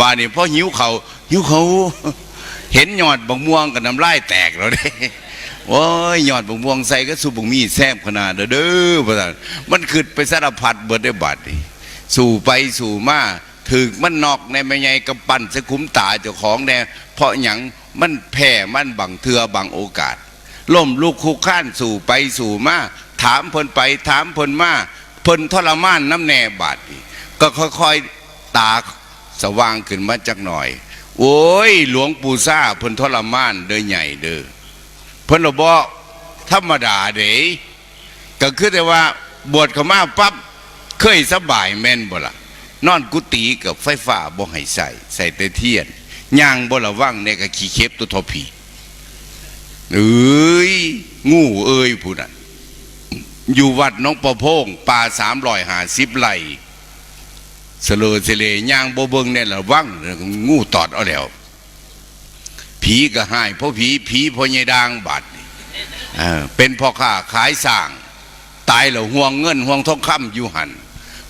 บานนี่พอหิวเขาหิวเขาเห็นยอดบักม่วงกับน้ำลายแตกแล้วเด้โอ้ยยอดบักม่วงใส่ก็สุบักมีแซมขนาดเด้อด้อพ่อท่านมันขึ้นไปสารพัดเบิดได้บาดนี่สู่ไปสู่มาถึกมันนอกในแม่ใหญ่กำปั้นสะคุ้มตาเจ้าของแน่เพราะหยังมันแผ่มันบังเทือบังโอกาสล่มลูกคุกข้านสู่ไปสู่มาถามเพิ่นไปถามเพิ่นมาเพิ่นทรมานน้ำแน่บาดนี่ก็ค่อยๆตา สว่างขึ้นมาจักหน่อย โอ้ย หลวงปู่ซ่าเพิ่นทรมานเด้อใหญ่เด้อเพิ่นบ่ธรรมดาเด้ก็คือแต่ว่าบวชเข้ามาปั๊บเคยสบายแม่นบ่ละนอนกุฏิกับไฟฟ้าบ่ให้ใส่ใส่แต่เทียนย่างบ่ระวังในก็ขี้เข็บตัวทอผีเอ้ยงูเอ้ยผู้นั้นอยู่วัดน้องประโพงป่าสามรอยหาสิบไร่ สลอเสลย่างโบเบิงเนี่ยละวังงูตอดเอาแล้ว ผีก็หายเพราะผีผีพอยดางบาดเป็นพ่อค้าขายสร้าง ตายแล้วห่วงเงินห่วงทองคำอยู่หัน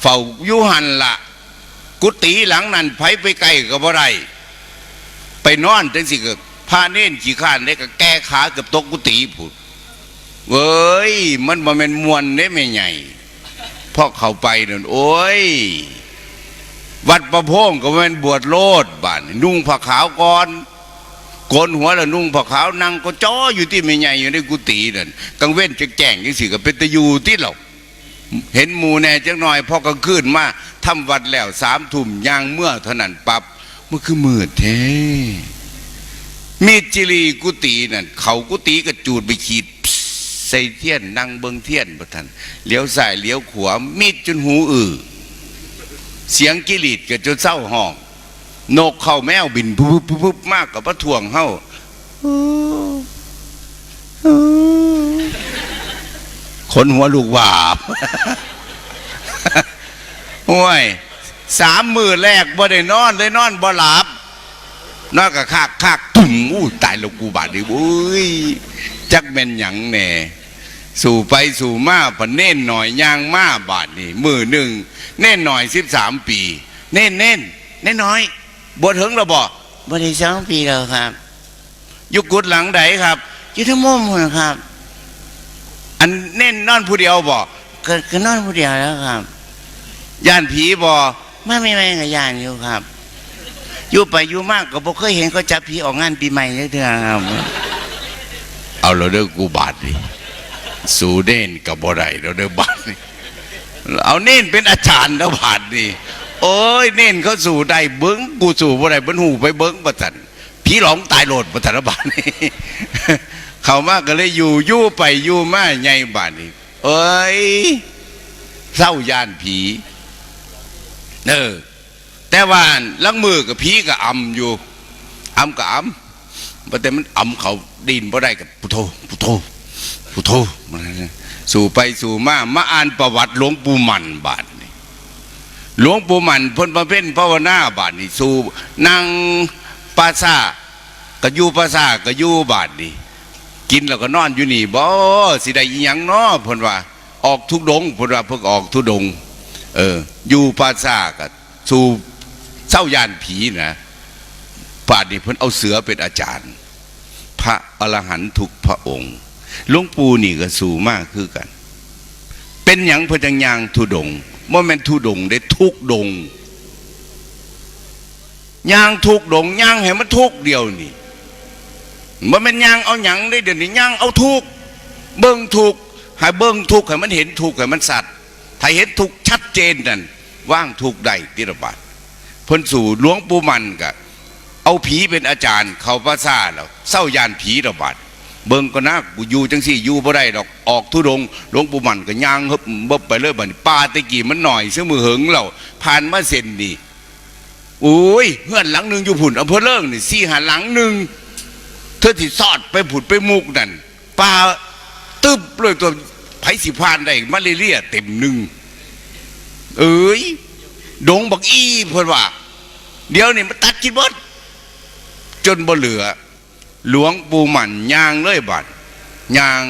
เฝ้าอยู่หันละกุฏิหลังนั้นไผไปไกลก็บ่ได้ไปนอนจังสิก็พาเน่นขี้ข้านได้ก็แก้ขาเกือบตกกุฏิผุดเว้ยมันบ่แม่นมวนเด้แม่ใหญ่พอเข้าไปนั่นโอ้ย วัดประพงก็แม่นบวชโลดบ้านนุ่งผ้าขาวก่อนโกนหัวแล้วนุ่งผ้าขาวนั่งก็จ้ออยู่ที่แม่ใหญ่อยู่ในกุฏินั่นกลางเว้นจะแจ้งจังสิก็เป็นตะยูที่เราเห็นหมูแน่จังหน่อยพอกลางคืนมาทำวัดแล้วสามทุ่มย่างเมื่อเท่านั้นปับ๊บมันคือมืดแท้มีดจิรีกุฏินั่นเขากุฏิก็จูดไปขีดใส่เทียนนั่งเบิงเทียนประทันเลี้ยวซ้ายเลี้ยวขวามีดจนหูอือ เสียงกิริดก็จนเศร้าห้อง นกเข้าแมวบินปุ๊บปุ๊บปุ๊บมากกับพระถ่วงเฮาคนหัวลูกหวาบโอ้ยสามมือแรกบ่ได้นอนเลยนอนบ่หลับนอนกจากคากคากตุ่มอู้ตายแล้วกูบาดดิโอ้ยจักแม่นหยังแน่ สู่ไปสู่มาพะเน่นหน่อยย่างมาบาดนี่มือหนึ่งเน่นหน่อยสิบสามปี เน่นเน่นเน่นน้อยบวชถึงแล้วบ่บริสองปีแล้วครับ ยุกุดหลังใดครับอยู่ทั้งมุมหมดครับ อันเน่นนอนผู้เดียวบ่เกิดก็นอนผู้เดียวแล้วครับย่านผีบ่ไม่ไม่ไม่กับยานอยู่ครับอยู่ไปอยู่มากก็บ่เคยเห็นเขาจับผีออกงานปีใหม่เลยเถอะครับ เอาเราเด้อกูบาดดิ สู่เน่นกับบ่ได้เราเด้อบาดนี่เอาเน่นเป็นอาจารย์แล้วบาดนี่โอ้ยเน่นเขาสู่ได้เบิ้งกูสู่บ่ได้เบิ้นหูไปเบิ้งประจันผีหลงตายโหลดประจันบาดนี่เขามากก็เลยอยู่ยู่ไปอยู่มาใหญ่บาดนี่เอ้ยเศร้ายานผีเออแต่ว่าลังมือกับผีก็อำอยู่อำกับอำแต่มันอ่ำเขาดินบ่ได้กับพุทโธพุทโธ พุทโธมันสู่ไปสู่มามาอ่านประวัติหลวงปู่มันบาทนี่หลวงปู่มันพ้นประเพ็ญภาวนาบาทนี่สู่นั่งปาสาก็อยู่ปาสาก็อยู่บาทนี่กินแล้วก็นอนอยู่นี่บ่สิได้อีหยังนาะพิ่นว่า ออกทุกดงพิ่นว่าเพิ่งออกทุดง เออ อยู่ปาสากสู่เศร้ายานผีนะป่านนี้เพิ่นเอาเสือเป็นอาจารย์ พระอรหันตุกพระองค์ หลวงปู่นี่ก็สูงมากคือกัน เป็นหยังเพนจังยางทุดงบ่แม่นทุดงได้ทุกดงยางทุกดงยางให้มันทุกเดียวนี่บ่แม่นยางเอาหยังได้เดี๋ยวนี้ยางเอาทุกเบิ่งทุกให้เบิ่งทุกให้มันเห็นทุกให้มันสัตว์ถ้าเห็นทุกชัดเจนนั่นว่างทุกใดติระบาดพิ่นสู่หลวงปู่มันก็เอาผีเป็นอาจารย์ เขาพระซาแล้วเศร้ายานผีระบาด เบิ่งก็นะกูอยู่จังสี่อยู่บ่ได้ดอกออกทุดงหลวงปู่มันก็ย่างฮึบบบไปเลยบัดนี้ป่าตะกี้มันหน่อยเสื้อมือเหิงเราผ่านมาเส้นนี่โอ้ยเพื่อนหลังหนึ่งอยู่ผุนอำเภอเลิงนี่สี่หาหลังหนึ่งเธอที่ซอดไปผุดไปมุกนั่นป่าตึบเลยตัวไผสิพานได้มาเลเรียเต็มหนึ่งเอ้ยดงบักอี้เพิ่อนว่า เดี๋ยวนี่มันตัดกินเบดจนบ่เหลือ หลวงปู่หมันยางเลยบัดยาง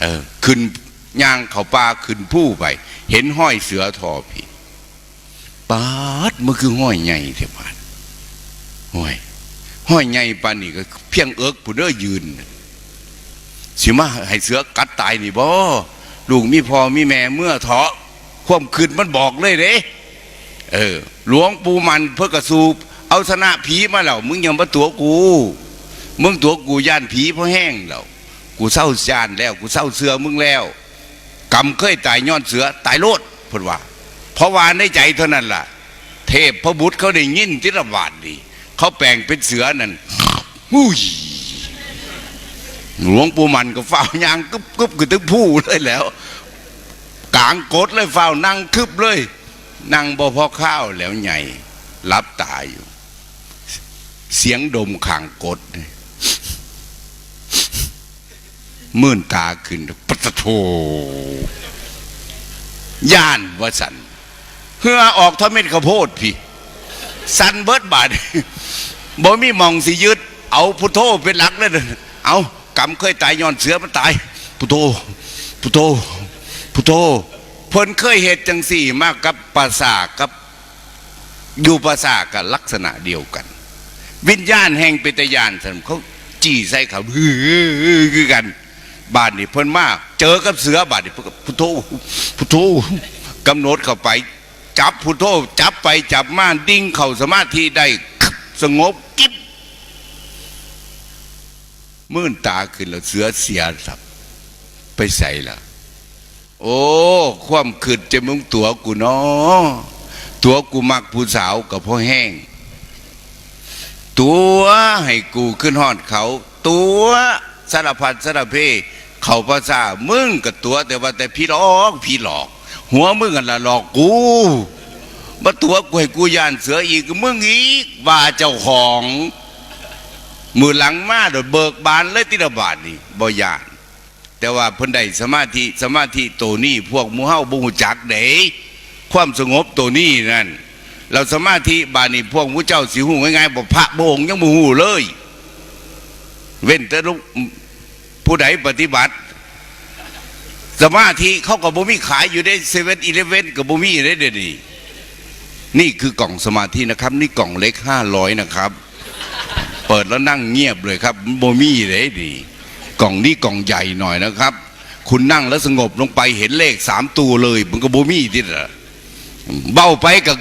เออขึ้นยางเขาป่าขึ้นผู้ไป เห็นห้อยเสือทอผีปาดมันคือห้อยใหญ่เท่าบานห้อยห้อยใหญ่ปานนี่ก็ เพียงเอิกผู้เด้อยืนสิมาให้เสือกัดตายนี่บ่ลูกมีพ่อมีแม่เมื่อเถาะความคืนมันบอกเลยเด้เออ หลวงปู่มันเพื่อกระสูบเอาชนะผีมาแล้วมึงยังมาตัวกู มึงตัวกูย่านผีเพราะแห้งแล้วกูเศร้าจานแล้ว กูเศร้าเสือมึงแล้วกรรมเคยตายย้อนเสือตายโลดเพิ่นว่า เพราะว่าในใจเท่านั้นล่ะ เทพพระบุตรเขาได้ยินทิรบาทดีเขาแปลงเป็นเสือนั่นหุ้ยหลวงปู่มันก็เฝ้ายางกึบกึบกึตึงผู้เลยแล้ว กลางกดเลยเฝ้านั่งคึบเลย นั่งบ่พอข้าวแล้วใหญ่รับตาอยู่ เสียงดมข่างกดนี่ มื่นตาขึ้นปัตโทย่านวสันเฮือออกทอเม็ดข้าวโพดพี่สันเบิดบาดบ่มีมองสิยึดเอาพุทโธเป็นหลักเลยเด้อเอากรรมเคยตายย้อนเสือมันตาย พุทโธพุทโธพุทโธเพิ่นเคยเหตุจังสี่มากกับภาษากับอยู่ภาษากับลักษณะเดียวกัน วิญญาณแห่งปิตยานสันเขาจี้ใส่เขาฮือคือกัน บาดนี่เพิ่นมาเจอกับเสือบาดนี่พุทโธพุทโธกำหนดเข้าไป จับพุทโธจับไปจับมาดิ้งเข้าสมาธิได้สงบกิ๊บมื่นตาขึ้นแล้วเสือเสียสับ ไปใส่ละโอ้ ความขืดจะมึงตัวกูเนาะตัวกูมักผู้สาวกับพ่อแห้ง ตัวให้กูขึ้นหอดเขา ตัว สารพัดสารเพเขาภาษามึงกับตัว แต่ว่าแต่พี่หลอกพี่หลอก หัวมึงกันละหลอกกูมาตัวกูให้กูยานเสืออีกมึงอีกว่าเจ้าของ มือหลังมาโดยเบิกบานเลยติระบาดนี่บ่ยาน แต่ว่าเพิ่นได้สมาธิสมาธิตัวนี้พวกมูเฮาบ่ฮู้จักเด้ความสงบตัวนี้นั่นเราสมาธิบานี่พวกมูเจ้าสิหูง่ายๆบอกพระโบงยังมูหูเลย เว้นแต่ลูกผู้ใดปฏิบัติ สมาธิเขาก็บ่มีขายอยู่ได้เซเว่นอีเลฟเว่นกับบ่มีได้เดี๋ยวนี้นี่คือกล่องสมาธินะครับ นี่กล่องเล็กห้าร้อยนะครับ เปิดแล้วนั่งเงียบเลยครับบ่มีเลยดีกล่องนี้กล่องใหญ่หน่อยนะครับ คุณนั่งแล้วสงบลงไปเห็นเลขสามตัวเลยมันก็บ่มีที่ละเบ้าไปกับ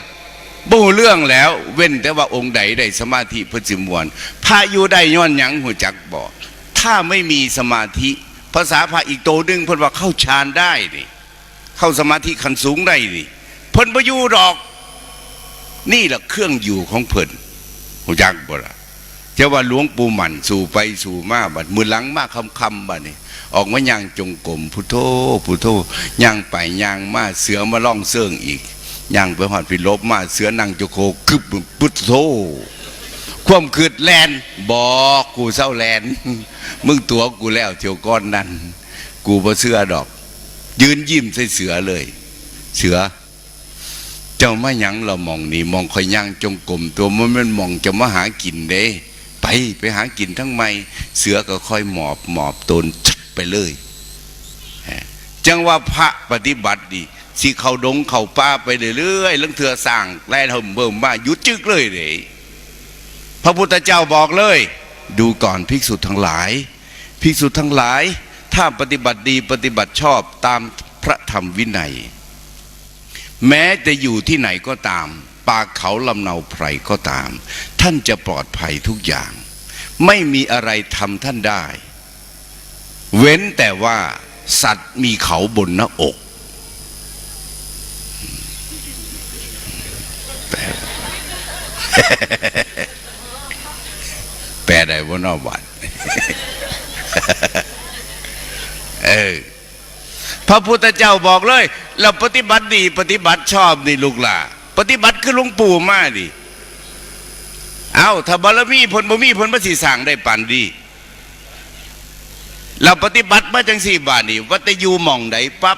บูเรื่องแล้ว เว้นแต่ว่าองค์ใดได้สมาธิพระจิมวนพระอยู่ได้ย้อนหยังหัวจักบอกถ้าไม่มีสมาธิ ภาษาพระอีกโตหนึงเพิ่นว่าเข้าฌานได้นี่เข้าสมาธิขันสูงได้นี่เพิ่นบ่อยู่ดอก นี่แหละเครื่องอยู่ของเพิ่นหัวจักบ่ละจะว่าหลวงปู่หมันสู่ไปสู่มาบัดมือหลังมาคำคำบัดนี่ออกมาย่างจงกรมพุทโธพุทโธย่างไปย่างมาเสือมาล่องเสื่องอีก ย่างไปหอดพิลบมาเสือนังโจโคคึบพุทโธความคืดแลนบอกกูเศร้าแลนมึงตัวกูแล้วเที่ยวก้อนนั้นกูบ่เสือดอก ยืนยิ้มใส่เสือเลย เสือ เจ้ามาหยังเรามองนี่มองคอยย่างจงกรมตัวมันมันมองจะมาหากินเด้ ไปไปหากินทั้งไม่เสือก็ค่อยหมอบหมอบตนชัดไปเลยจังว่าพระปฏิบัติดี สิเขาดงเขาป้าไปเรื่อยๆลังเถือสร้างแล่นหิมเบิ่มมาหยุดจึกเลยเด้พระพุทธเจ้าบอกเลย ดูก่อนภิกษุทั้งหลาย ภิกษุทั้งหลาย ถ้าปฏิบัติดีปฏิบัติชอบตามพระธรรมวินัย แม้จะอยู่ที่ไหนก็ตาม ป่าเขาลำเนาไพรก็ตาม ท่านจะปลอดภัยทุกอย่าง ไม่มีอะไรทำท่านได้ เว้นแต่ว่าสัตว์มีเขาบนหน้าอก แปล แปลได้ว่านอกบัตเออพระพุทธเจ้าบอกเลย เราปฏิบัติดี ปฏิบัติชอบนี่ลูกหล่ะปฏิบัติคือหลวงปู่มาดิเอาถ้าบารมีผลบ่มีผลพระสีสั่งได้ปันดี เราปฏิบัติมาจังสี่บาทนี่ว่าแต่อยู่มองใดปั๊บ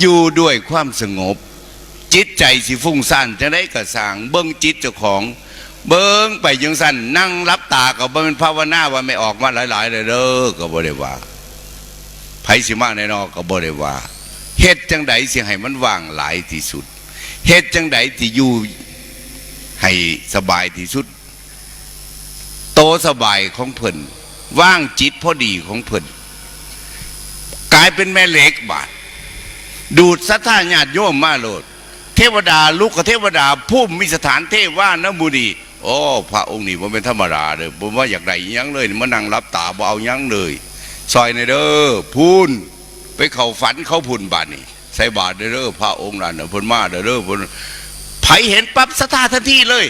อยู่ด้วยความสงบ จิตใจสิฟุ้งซ่านจะได้กระสางเบิ้งจิตเจ้าของ เบิ้งไปยังสั้นนั่งรับตากับบ่เป็นภาวนาว่าไม่ออกมาหลาย ๆ เลยเด้อก็บ่ได้ว่าไผสิมาในนอกก็บ่ได้ว่าเฮ็ดจังใดสิให้มันว่างหลายที่สุดเฮ็ดจังไดที่อยู่ให้สบายที่สุด โตสบายของเพิ่นว่างจิตพอดีของเพิ่นกลายเป็นแม่เหล็กบาดดูดสัทธาญาติโยมมาโลด ทวดาลูกกับเทวดา ผู้มีสถานเทว่านบุรีโอ้พระองค์นี่ผมเป็นธรรมดาเลยผมว่าอยากได้ยังเลยมานั่งรับตาบ่เอายังเลยซอยในเด้อพูนไปเข้าฝันเขาพูนบาดนี่ใส่บาทเด้อพระองค์นั่นน่ะเพิ่นมาเด้อพิ่นไผเห็นปั๊บสตาทันทีเลย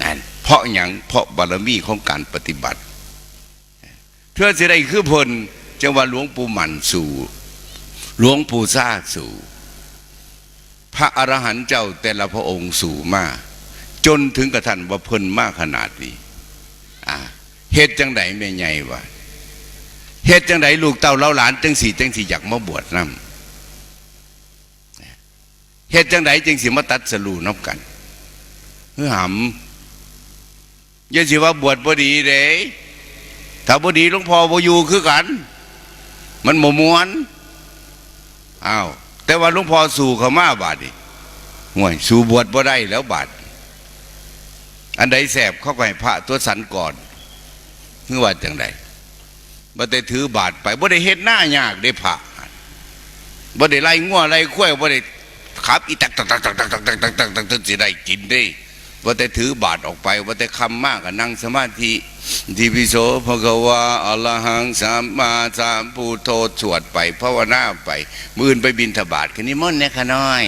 นั่นเพราะหยังเพราะบารมีของการปฏิบัติเพื่อสิได้คือพิ่นจังว่าหลวงปู่หมันสู่หลวงปู่ซาสู่ ระอรหันต์เจ้าแต่ละพระองค์สู่มาก จนถึงกระทันว่าเพิ่นมากขนาดนี้เหตุจังไดแม่ใหญ่วะเหตุจังไดลูกเต้าเล่าหลานจังสี่จังสี่อยากมาบวชนํเหตุจังไดจังสี่มาตัดสลูนับกันเฮ้อหำย่าสิว่าบวชบ่ดีเด้ถ้าบ่ดีหลวงพ่อบ่อยู่คือกัน มันบ่ม่วนอ้าว แต่ว่าหลวงพ่อสู่เขามาบาดนี่ห่วยสู่บวชบ่ได้แล้วบาดอันใดแสบเข้าไปพระตัวสันก่อนคือว่าจังใดบ่ได้ถือบาทไปบ่ได้เฮ็ดหน้ายากได้พระบ่ได้ไล่ง้วไล่ข้วยบ่ได้ขับอีตักตักตักตักตักตักตักตักตักตักตักสิได้กินได้ ว่าแต่ถือบาทออกไปว่าแต่คำมากกับนั่งสมาธิทิพิโสภะควาอะรหังสามมาสามพูโทสวดไปภาวนาไป มื่นไปบินทบาทคืนนี้ม่อนเนี่ยค่ะน้อย